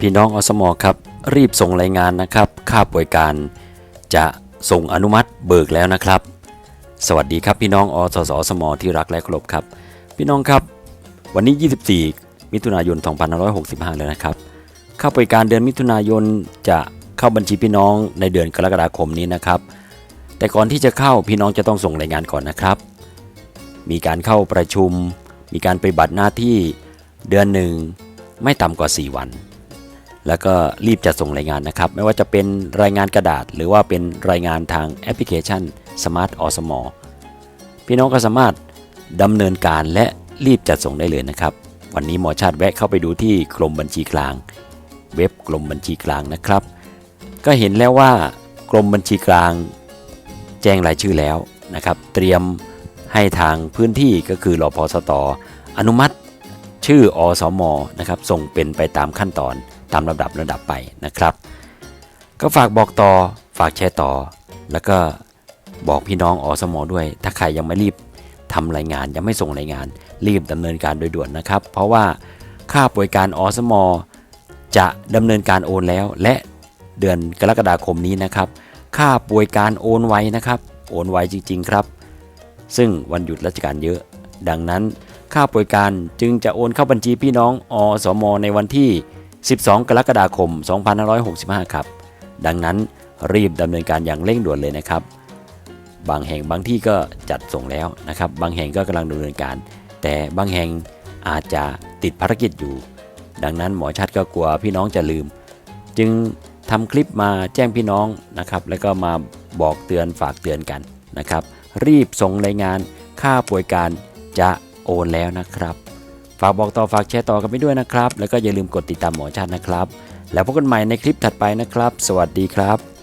พี่น้องอสมครับ รีบส่งรายงานนะครับ ค่าป่วยการ จะส่งอนุมัติเบิกแล้วนะครับ สวัสดีครับพี่น้องอสสสมที่รักและเคารพครับ พี่น้องครับ วันนี้ 24 มิถุนายน 2565 แล้วนะครับ ค่าป่วยการเดือนมิถุนายนจะเข้าบัญชีพี่น้องในเดือนกรกฎาคมนี้นะครับ แต่ก่อนที่จะเข้าพี่น้องจะต้องส่งรายงานก่อนนะครับ มีการเข้าประชุม มีการปฏิบัติหน้าที่เดือนหนึ่งไม่ต่ำกว่า 4 วัน แล้วก็รีบจัดส่งรายงานนะครับ ไม่ว่าจะเป็นรายงานกระดาษ หรือว่าเป็นรายงานทางแอปพลิเคชัน Smart o s m o พี่น้องก็สามารถดำเนินการและรีบจัดส่งได้เลยนะครับ วันนี้หมอชาติแวะเข้าไปดูที่กรมบัญชีกลาง เว็บกรมบัญชีกลางนะครับ ก็เห็นแล้วว่ากรมบัญชีกลาง แจ้งรายชื่อแล้วนะครับ เตรียมให้ทางพื้นที่ก็คือรอพสตอนุมัติชื่ออสมนะครับ ส่งเป็นไปตามขั้นตอน ตามลำดับระดับไปนะครับ ก็ฝากบอกต่อฝากแชร์ต่อ แล้วก็บอกพี่น้องอสมด้วย ถ้าใครยังไม่รีบทำรายงานยังไม่ส่งรายงาน รีบดำเนินการโดยด่วนนะครับ เพราะว่าค่าป่วยการอสมจะดำเนินการโอนแล้ว และเดือนกรกฎาคมนี้นะครับ ค่าป่วยการโอนไวนะครับ โอนไวจริง ๆ ครับ ซึ่งวันหยุดราชการเยอะ ดังนั้นค่าป่วยการจึงจะโอนเข้าบัญชีพี่น้องอสมในวันที่ 12 กรกฎาคม 2565 ครับ ดังนั้นรีบดำเนินการอย่างเร่งด่วนเลยนะครับ บางแห่งบางที่ก็จัดส่งแล้วนะครับ บางแห่งก็กำลังดำเนินการ แต่บางแห่งอาจจะติดภารกิจอยู่ ดังนั้นหมอชัดก็กลัวพี่น้องจะลืม จึงทำคลิปมาแจ้งพี่น้องนะครับ แล้วก็มาบอกเตือนฝากเตือนกันนะครับ รีบส่งรายงานค่าป่วยการจะโอนแล้วนะครับ ฝากบอกต่อฝากแชร์ต่อกันไปด้วยนะครับ แล้วก็อย่าลืมกดติดตามหมอชัดนะครับ แล้วพบกันใหม่ในคลิปถัดไปนะครับ สวัสดีครับ